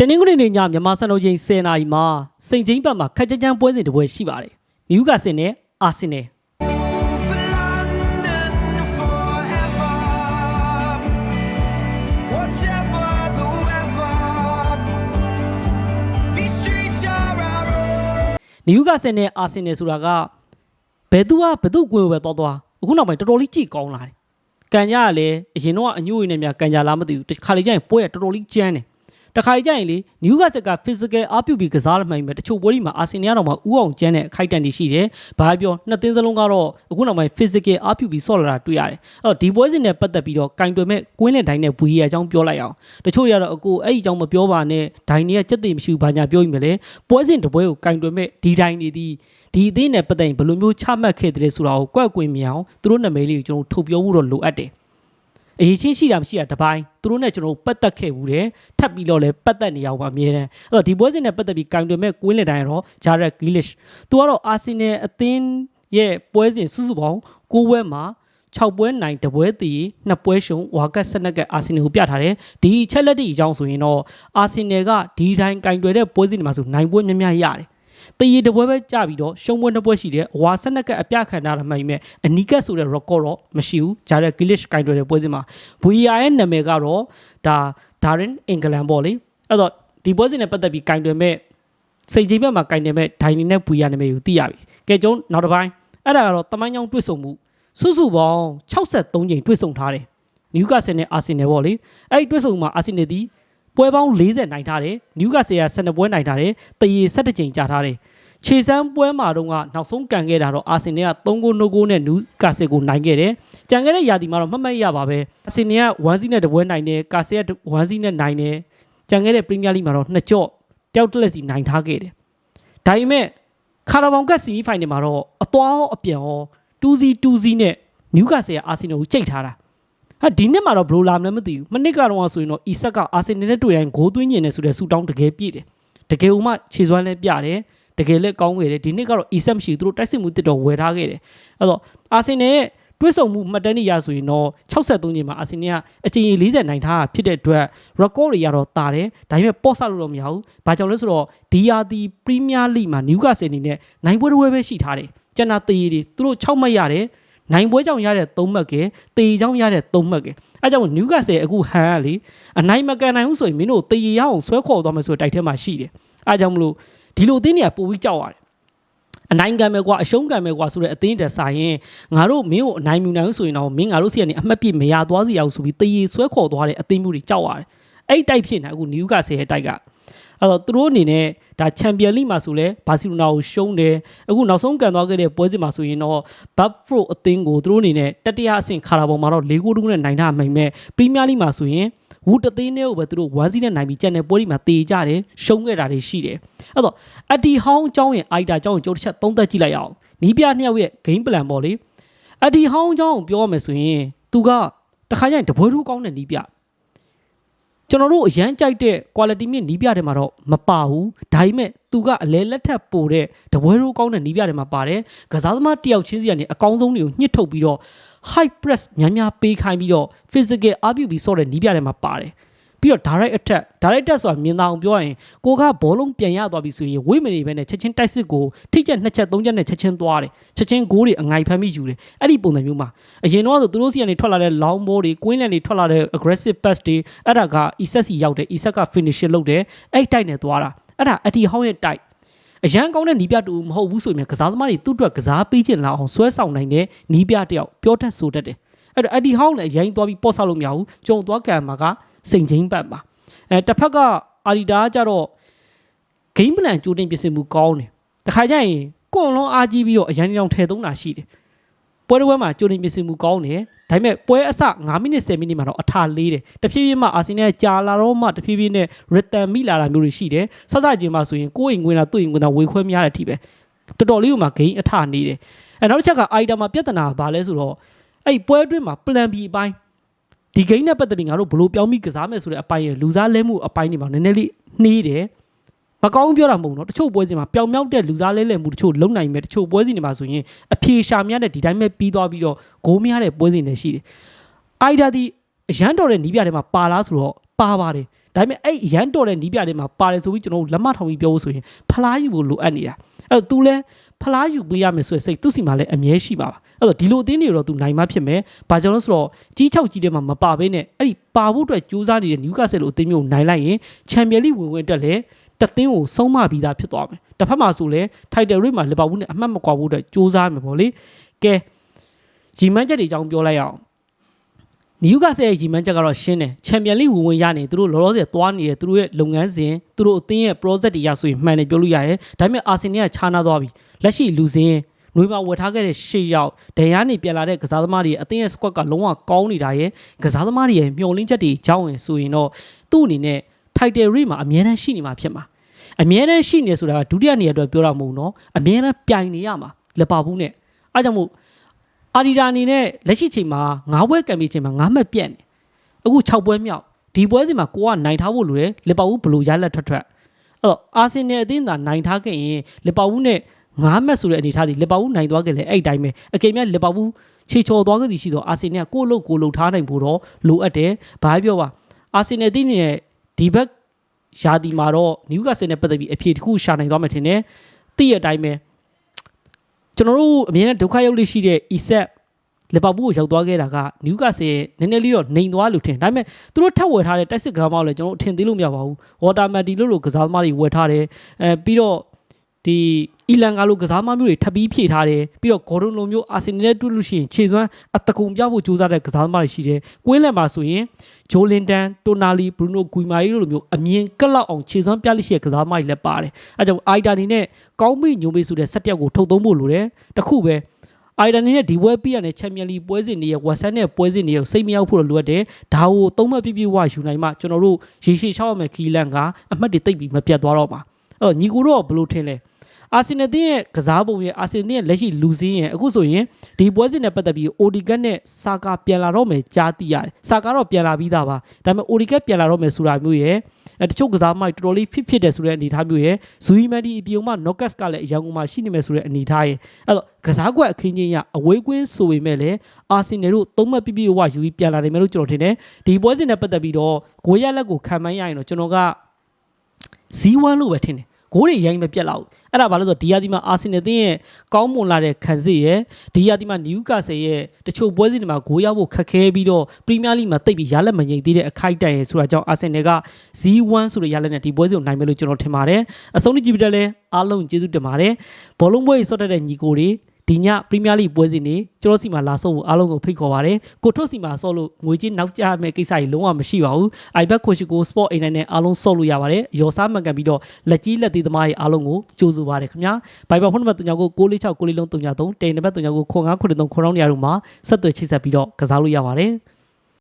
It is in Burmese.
တနင်္ဂနွေနေ့ညမြန်မာစံတော်ချိန်10:00နာရီမှာစိန်ချင်းဘက်မှာခက်ကြကြမ်းပွဲစဉ်တစ်ပွဲရှိပါတယ်။မြူးကဆင်နဲ့အာဆင်နယ် For London forever. Whatever the weather, these streets are our own. နယူးကဆင်နဲ့အာဆင်နယ်ဆိုတာကဘယ်သူကဘယ်သူကိုယ်ပဲတော်တော်အခုနောက်ပိုင်းတော်တော်လေးကြည်ကောင်းလာတယ်။ကန်ကြကလည်းအရင်တော့အညို့ရင်းနဲ့များကန်ကြလားမသိဘူး။တစ်ခါလေကျရင်ပွဲကတော်တော်လေးကျန်းတယ်။ တစ်ခါလေကျရင်လေနယူးကဆင်က physical အပြုတ်ပြီးကစားရမှန်ပဲတချို့ပွဲတွေမှာအာဆင်နယ်ကတော့မှဥအောင်ကျန်းတဲ့အခိုက်အတန့်တွေရှိတယ်။ဘာပြောနှစ်သင်းစလုံးကတော့အခုနောက်ပိုင်း physical အပြုတ်ပြီးဆော့လာတာတွေ့ရတယ်။အဲ့တော့ဒီပွဲစဉ်နဲ့ပတ်သက်ပြီးတော့ကင်တွယ်မဲ့ကွင်းနဲ့ဒိုင်းနဲ့ဘူရီအကြောင်းပြောလိုက်အောင်။တချို့တွေကတော့အကိုအဲ့ဒီအကြောင်းမပြောပါနဲ့ဒိုင်းတွေကစက်သိမရှိဘူးဘာညာပြောရင်မလဲ။ပွဲစဉ်တစ်ပွဲကိုကင်တွယ်မဲ့ဒီဒိုင်းတွေဒီဒီအသေးနဲ့ပတ်သက်ရင်ဘယ်လိုမျိုးချမှတ်ခဲ့တယ်ဆိုတာကိုကွက်ကွင်းမြအောင်သူတို့နာမည်လေးကိုကျွန်တော်ထုတ်ပြောဖို့တော့လိုအပ်တယ် အရေးချင်းရှိတာမရှိတာတစ်ပိုင်းသူတို့နဲ့ကျွန်တော်ပတ်သက်ခဲ့ဘူးတယ်ထပ်ပြီးတော့လည်းပတ်သက်နေရအောင်ပါအမြဲတမ်းအဲ့တော့ဒီပွဲစဉ်နဲ့ပတ်သက်ပြီးကင်တွယ်မဲ့ကွင်းလက်တိုင်းကတော့ဂျာရက်ဂီလစ်သူကတော့အာဆင်နယ်အသင်းရဲ့ပွဲစဉ်စုစုပေါင်း၉ပွဲမှာ6ပွဲနိုင်တပွဲတည်နှစ်ပွဲရှုံဝါကတ်ဆက်နက်ကအာဆင်နယ်ကိုပြထားတယ်ဒီအချက်လက်တွေအကြောင်းဆိုရင်တော့အာဆင်နယ်ကဒီတိုင်းကင်တွယ်တဲ့ပွဲစဉ်တွေမှာဆိုနိုင်ပွဲများများရတယ် တရီတပွဲပဲကြပြီးတော့ရှုံးပွဲတစ်ပွဲရှိတယ်။ဝါဆက်နက်ကအပြခံထားတာမှန်ပေမဲ့အနီကတ်ဆိုတဲ့ record တော့မရှိဘူး။ဂျာရက်ဂီလစ်ကင်တွယ်တဲ့ပွဲစဉ်မှာ VAR ရဲ့နာမည်ကတော့ဒါ Darren England ပေါ့လေ။အဲ့တော့ဒီပွဲစဉ်နဲ့ပတ်သက်ပြီးကင်တွယ်မဲ့စိတ်ကြီးဘက်မှာကင်တွယ်မဲ့ဒိုင်နီနဲ့ VAR နာမည်ကိုသိရပြီ။ကဲကျုံနောက်တစ်ပိုင်းအဲ့ဒါကတော့တမိုင်းကြောင်တွေ့ဆုံမှုစုစုပေါင်း63ကြိမ်တွေ့ဆုံထားတယ်။နယူကာဆယ်နဲ့အာဆင်နယ်ပေါ့လေ။အဲ့ဒီတွေ့ဆုံမှုမှာအာဆင်နယ်ဒီ ပွဲပေါင်း40နိုင်ထားတယ်။နယူကာဆယ်က12ပွဲနိုင်ထားတယ်။တရီ17ကြိမ်ကြာထားတယ်။ခြေစမ်းပွဲမှာတော့ကနောက်ဆုံးကန်ခဲ့တာတော့အာဆင်နယ်က3ဂိုး2ဂိုးနဲ့နူးကာဆယ်ကိုနိုင်ခဲ့တယ်။ကြံခဲ့တဲ့ရာသီမှာတော့မှတ်မှတ်ရပါပဲ။အာဆင်နယ်က1စီးနဲ့တပွဲနိုင်တယ်။ကာဆယ်က1စီးနဲ့နိုင်တယ်။ကြံခဲ့တဲ့ပရီးမီးယားလိမှာတော့နှစ်ကြော့တယောက်တစ်လက်စီနိုင်ထားခဲ့တယ်။ဒါပေမဲ့ခါရာဘောင်ကပ်ဆီမီဖိုင်နယ်မှာတော့အသွားရောအပြန်ရော2စီး2စီးနဲ့နူးကာဆယ်ကအာဆင်နယ်ကိုကြိတ်ထားတာ။ ဟာဒီနှစ်မှာတော့ဘယ်လိုလာမလဲမသိဘူး။မနစ်ကတော့ဆိုရင်တော့အီဆက်ကအာဆင်နယ်နဲ့တွေ့တိုင်းဂိုးသွင်းညင်နေဆိုတဲ့ဆူတောင်းတကယ်ပြည့်တယ်။တကယ်ဥမှခြေစွမ်းလဲပြတယ်။တကယ်လက်ကောင်းခဲ့တယ်ဒီနှစ်ကတော့ e-set မရှိဘူးသူတို့တိုက်စစ်မှုတစ်တော်ဝယ်ထားခဲ့တယ်အဲ့တော့အာဆင်နယ်ရဲ့တွဲဆောင်မှုမှတ်တမ်းတွေရဆိုရင်တော့63ချိန်မှာအာဆင်နယ်ကအကြိမ်40နိုင်ထားတာဖြစ်တဲ့အတွက် record တွေကတော့တာတယ်ဒါပေမဲ့ပေါ့ဆလို့တော့မရဘူးဘာကြောင့်လဲဆိုတော့ဒီယာဒီ Premier League မှာ Newcastle အနေနဲ့နိုင်ပွဲတစ်ပွဲပဲရှိထားတယ်ကျန်တာတည်ရည်တွေသူတို့6မှတ်ရတယ် နိုင်ပွဲကြောင့်ရတဲ့3မှတ်ကဲတေးကြောင့်ရတဲ့3မှတ်ကဲအဲကြောင့် Newcastle အခုဟန်ကလေအနိုင်မကန်နိုင်ဘူးဆိုရင်မင်းတို့တေးရအောင်ဆွဲခေါ်သွားမယ်ဆိုတဲ့တိုက်ထဲမှာရှိတယ်အဲကြောင့်မလို့ဒီလိုအသင်းတွေကပို့ပြီးကြောက်ရတယ်အနိုင်ကံပဲကွာအရှုံးကံပဲကွာဆိုတဲ့အသင်းတက်ဆိုင်ရင်ငါတို့မင်းကိုအနိုင်မြူနိုင်လို့ဆိုရင်တော့မင်းငါတို့စီကနေအမှတ်ပြမရသွားစီအောင်ဆိုပြီးတည်ရဆွဲခေါ်သွားတဲ့အသင်းမျိုးတွေကြောက်ရတယ်အဲ့ဒီတိုက်ဖြစ်နေအခုနယူကာဆယ်ရဲ့တိုက်က အဲ့တော့သူတို့အနေနဲ့ဒါချန်ပီယံလိမှာဆိုလဲဘာစီလိုနာကိုရှုံးတယ်အခုနောက်ဆုံးကန်သွားခဲ့တဲ့ပွဲစဉ်မှာဆိုရင်တော့ဘတ်ဖရိုအသင်းကိုသူတို့အနေနဲ့တတိယအဆင့်ခါရာပုံမှာတော့၄ဂိုးတူးနဲ့နိုင်ထားမှိန်မဲ့ပရီးမီးယားလိမှာဆိုရင်ဝူတသိန်းနဲ့ကိုပဲသူတို့1စီးနဲ့နိုင်ပြီးကြံတဲ့ပွဲဒီမှာတေကြတယ်ရှုံးခဲ့တာတွေရှိတယ်အဲ့တော့အတီဟောင်းအကြောင်းရဲ့အိုက်တာအကြောင်းကိုကြိုးတစ်ချက်သုံးသပ်ကြည့်လိုက်ရအောင်နီးပြနှစ်ယောက်ရဲ့ game plan ပေါ့လေအတီဟောင်းအကြောင်းကိုပြောရမယ်ဆိုရင်သူကတခါကျရင်တပွဲထူးကောင်းတဲ့နီးပြ ကျွန်တော်တို့အရန်ကြိုက်တဲ့ quality မြင့်နီးပြတွေမှာတော့မပါဘူးဒါပေမဲ့သူကအလဲလက်ထပ်ပိုတဲ့တပွဲထူးကောင်းတဲ့နီးပြတွေမှာပါတယ်ကစားသမားတယောက်ချင်းစီကနေအကောင်းဆုံးတွေကိုညှစ်ထုတ်ပြီးတော့ high press များများပေးခိုင်းပြီးတော့ physical အပြုတ်ပြီးဆော့တဲ့နီးပြတွေမှာပါတယ် ပြီးတော့ direct attack direct attack ဆိုတာမြင်သာအောင်ပြောရရင်ကိုကဘောလုံးပြန်ရသွားပြီဆိုရင်ဝိတ်မနေပဲနဲ့ချက်ချင်းတိုက်စစ်ကိုထိချက်နှစ်ချက်သုံးချက်နဲ့ချက်ချင်းသွားတယ်ချက်ချင်းဂိုးတွေအငိုင်ဖမ်းပြီးယူတယ်အဲ့ဒီပုံစံမျိုးမှာအရင်တော့ဆိုသူတို့စီကနေထွက်လာတဲ့ long ball တွေ queen lane တွေထွက်လာတဲ့ aggressive pass တွေအဲ့ဒါက ESC ရောက်တယ် ESC က finishing လုပ်တယ်အဲ့တိုက်နဲ့သွားတာအဲ့ဒါအတီဟောင်းရဲ့တိုက်အရန်ကောင်းတဲ့နီးပြတူမဟုတ်ဘူးဆိုရင်ကစားသမားတွေသူ့အတွက်ကစားပေးခြင်းလာအောင်ဆွဲဆောင်နိုင်တဲ့နီးပြတယောက်ပြောတတ်ဆိုတတ်တယ်အဲ့တော့အတီဟောင်းလည်းအရင်သွားပြီးပေါ့ဆောက်လို့မရဘူးကြုံသွားကံမှာက စိန်ချင်းပတ်မှာအဲတစ်ဖက်ကအာဒီတာကကြတော့ game plan ကြိုတင်ပြင်ဆင်မှုကောင်းတယ်တခါကျရင်ကွန်လုံးအားကြီးပြီးတော့အရန်ကြောင်ထည့်သုံးတာရှိတယ်ပွဲတစ်ပွဲမှာကြိုတင်ပြင်ဆင်မှုကောင်းတယ်ဒါပေမဲ့ပွဲအစ9မိနစ်10မိနစ်မှာတော့အထာလေးတယ်တဖြည်းဖြည်းမှအာဆင်နယ်ကြာလာတော့မှတဖြည်းဖြည်းနဲ့ return မိလာတာမျိုးတွေရှိတယ်စစချင်းမှာဆိုရင်ကိုယ်အိမ်ဝင်တာသူ့အိမ်ဝင်တာဝေခွဲများတဲ့အထိပဲတော်တော်လေးကမှ gain အထနေတယ်အဲနောက်တစ်ချက်က item မှာပြဿနာကဘာလဲဆိုတော့အဲ့ပွဲအတွင်းမှာ plan B အပိုင်း ဒီ game နဲ့ပတ်သက်ပြီးငါတို့ဘလို့ပြောင်းပြီးကစားမယ်ဆိုတဲ့အပိုင်းရလူစားလဲမှုအပိုင်းတွေမှာနည်းနည်းလေးနှေးတယ်မကောင်းပြောတာမဟုတ်တော့တချို့ပွဲစဉ်မှာပျောင်မြောက်တဲ့လူစားလဲလဲမှုတချို့လုံနိုင်မယ်တချို့ပွဲစဉ်တွေမှာဆိုရင်အဖြေရှာများတဲ့ဒီတိုင်းပဲပြီးသွားပြီးတော့ဂိုးမရတဲ့ပွဲစဉ်တွေရှိတယ်အိုင်ဒါဒီအရန်တော်တဲ့နီးပြထဲမှာပါလားဆိုတော့ ပါပါတယ်ဒါဒါပေမဲ့အဲ့ရန်တော်တဲ့နီးပြတွေမှာပါတယ်ဆိုပြီးကျွန်တော်တို့လက်မထောင်ပြီးပြောဖို့ဆိုရင်ဖလားယူဖို့လိုအပ်နေတာအဲ့တော့ तू လဲဖလားယူပေးရမယ်ဆိုတဲ့စိတ်သူ့စီမှာလည်းအမြဲရှိပါပါအဲ့တော့ဒီလိုအသင်းတွေတော့ तू နိုင်မှဖြစ်မယ်ဘာကြောင့်လဲဆိုတော့ကြီး6ကြီးတွေမှာမပါဘဲနဲ့အဲ့ဒီပါဖို့အတွက်ကြိုးစားနေတဲ့နျူကာဆယ်လိုအသင်းမျိုးကိုနိုင်လိုက်ရင်ချန်ပီယံလိဝင်ဝင်တက်လဲတသင်းကိုဆုံးမပြီးသားဖြစ်သွားမယ်တစ်ဖက်မှာဆိုလဲထိုက်တယ်ရိတ်မှာလီဗာပူးနဲ့အမှတ်မကွာဖို့အတွက်ကြိုးစားမယ်ပေါ့လေကဲဂျီမန်ချက်တွေအကြောင်းပြောလိုက်ရအောင် နယူကာဆယ်ရဲ့ရီမန်းချက်ကတော့ရှင်းတယ်ချန်ပီယံလိဝင်ဝင်ရနေသူတို့လောလောဆယ်သွားနေတယ်သူတို့ရဲ့လုပ်ငန်းစဉ်သူတို့အသင်းရဲ့ project တွေရဆိုရင်မှန်တယ်ပြောလို့ရတယ်ဒါပေမဲ့အာဆင်နယ်ကခြားနာသွားပြီလက်ရှိလူစင်းနွေမှာဝယ်ထားခဲ့တဲ့ရှေ့ရောက်ဒန်ယာနေပြန်လာတဲ့ကစားသမားတွေရဲ့အသင်းရဲ့ squad ကလုံးဝကောင်းနေတာရဲ့ကစားသမားတွေရဲ့မျောလင်းချက်တွေကြောင်းဝင်ဆိုရင်တော့သူ့အနေနဲ့ title rate မှာအမြဲတမ်းရှိနေမှာဖြစ်မှာအမြဲတမ်းရှိနေဆိုတာကဒုတိယနေရာအတွက်ပြောတာမဟုတ်ဘူးနော်အမြဲတမ်းပြိုင်နေရမှာလက်ပါဘူးနဲ့အားကြောင့်မို့ အာဒီတာအနေနဲ့လက်ရှိချိန်မှာ၅ပွဲကံပြီးချိန်မှာ၅မှတ်ပြတ်နေအခု6ပွဲမြောက်ဒီပွဲစဉ်မှာကိုကနိုင်ထားဖို့လိုတယ်လီဗာပူးဘယ်လိုရလက်ထွက်ထွက်အဲ့တော့အာဆင်နယ်အသင်းသာနိုင်ထားခဲ့ရင်လီဗာပူးနဲ့၅မှတ်ဆိုတဲ့အနေအထားဒီလီဗာပူးနိုင်သွားခဲ့လေအဲ့ဒီတိုင်းပဲအကယ်၍လီဗာပူးခြေချော်သွားခဲ့သည်ရှိတော့အာဆင်နယ်ကကိုယ့်လို့ကိုယ်လုံထားနိုင်ဖို့တော့လိုအပ်တယ်ဘာပြောပါအာဆင်နယ်အသင်းနဲ့ဒီဘက်ယာတီမှာတော့နယူကာဆယ်နဲ့ပတ်သက်ပြီးအဖြေတစ်ခုရှာနိုင်သွားမှထင်တယ်တည့်ရအတိုင်းပဲ ကျွန်တော်တို့အမြဲတမ်းဒုက္ခရောက်လို့ရှိတဲ့ ESET လီဗာပူးကိုရောက်သွားခဲ့တာကနယူကာဆယ်နည်းနည်းလေးတော့နှိမ်သွားလို့ထင်ဒါပေမဲ့သူတို့ထပ်ဝယ်ထားတဲ့တိုက်စစ်ကစားသမားကိုလည်းကျွန်တော်တို့အထင်သေးလို့မရပါဘူးဝါတာမန်တီလို့လို့ကစားသမားတွေဝယ်ထားတယ်အဲပြီးတော့ ဒီအီလန်ကလိုကစားသမားမျိုးတွေထပ်ပြီးဖြည့်ထားတယ်ပြီးတော့ဂေါ်ဒွန်လိုမျိုးအာဆင်နယ်နဲ့တွေ့လို့ရှိရင်ခြေစွမ်းအတကုံပြဖို့ကြိုးစားတဲ့ကစားသမားတွေရှိတယ်ကွင်းလန်မှာဆိုရင်ဂျိုလင်တန်တိုနာလီဘရူနိုဂွီမာရီတို့လိုမျိုးအမြင်ကလောက်အောင်ခြေစွမ်းပြလိရှိတဲ့ကစားသမားတွေလည်းပါတယ်အဲကြောင့်အိုက်တာနေနဲ့ကောင်းမိညုံမေးဆိုတဲ့ဆက်တက်ကိုထုတ်သုံးဖို့လိုတယ်တခုပဲအိုင်ဒန်နဲ့ဒီပွဲပြရတဲ့ချန်ပီယံလီပွဲစဉ်တွေရဲ့ဝက်ဆန်နဲ့ပွဲစဉ်တွေရဲ့စိတ်မရောက်ဖို့လိုအပ်တယ်ဒါကိုသုံးမှတ်ပြပြဝယူနိုင်မှကျွန်တော်တို့ရေရှည်ချောက်ရမယ်ခီလန်ကအမှတ်တွေတိတ်ပြီးမပြတ်သွားတော့မှာအဲ့တော့ညီကိုတော့ဘယ်လိုထင်လဲ အာဆင်နယ်ရဲ့ကစားပုံရဲ့အာဆင်နယ်ရဲ့လက်ရှိလူစင်းရဲ့အခုဆိုရင်ဒီပွဲစဉ်နဲ့ပတ်သက်ပြီးအိုဒီဂတ်နဲ့ဆာကာပြန်လာတော့မယ်ကြားသိရတယ်ဆာကာတော့ပြန်လာပြီးသားပါဒါပေမဲ့အိုဒီဂတ်ပြန်လာတော့မယ်ဆိုတာမျိုးရဲ့အဲတချို့ကစားမိုက်တော်တော်လေးဖြစ်ဖြစ်တယ်ဆိုတဲ့အနေအထားမျိုးရဲ့ဇူဟီမန်ဒီအပြုံမနော့ကတ်ကလည်းအရန်ကုန်မှာရှိနေမယ်ဆိုတဲ့အနေအထားရဲ့အဲ့တော့ကစားကွက်အခင်းချင်းရအဝေးကွင်းဆိုပေမဲ့လည်းအာဆင်နယ်တို့သုံးမှတ်ပြပြဝယူပြီးပြန်လာတယ်မယ်လို့ကျွန်တော်ထင်တယ်ဒီပွဲစဉ်နဲ့ပတ်သက်ပြီးတော့ဂိုးရလက်ကိုခံမှန်းရရင်တော့ကျွန်တော်က Z1 လို့ပဲထင်တယ် ဂိုးတွေရိုင်းမပြတ်လောက်အဲ့ဒါဘာလို့လဲဆိုတော့ဒီယာဒီမှာအာဆင်နယ်တင်းရဲ့ကောင်းမွန်လာတဲ့ခံစစ်ရဲ့ဒီယာဒီမှာနျူကာဆယ်ရဲ့တချို့ပွဲစဉ်တွေမှာဂိုးရောက်ဖို့ခက်ခဲပြီးတော့ပရီးမီးယားလိမှာတိတ်ပြီးရလက်မငိမ့်သေးတဲ့အခိုက်အတန့်ရဲ့ဆိုတာကြောင့်အာဆင်နယ်က Z1 ဆိုတဲ့ရလက်နဲ့ဒီပွဲစဉ်ကိုနိုင်မယ်လို့ကျွန်တော်ထင်ပါတယ်အဆုံးထိကြည့်ပြီးတော့လည်းအားလုံးကျေးဇူးတင်ပါတယ်ဘောလုံးပွဲကြီးစော့တက်တဲ့ညီကိုတွေ ဒီညပရီးမီးယားလိပွဲစဉ်တွေကျွန်တော်စီမှာလာဆုံးဖို့အားလုံးကိုဖိတ်ခေါ်ပါတယ်ကိုထွတ်စီမှာဆော့လို့ငွေချင်းနောက်ကျမဲ့ကိစ္စကြီးလုံးဝမရှိပါဘူး iBet ကိုရှိကို Sport အိမ်နဲ့အားလုံးဆော့လို့ရပါတယ်ရော်စားမှန်ကန်ပြီးတော့လက်ကြီးလက်သေးသမားတွေအားလုံးကိုကြိုးဆိုပါတယ်ခင်ဗျာဘိုင်ဘယ်ဖုန်းနံပါတ်39ကို646 6လေးလုံး39 3တိန်နံပါတ်39ကို9593 9ရောင်းနေရာတို့မှာဆက်သွယ်ချိတ်ဆက်ပြီးတော့ကစားလို့ရပါတယ်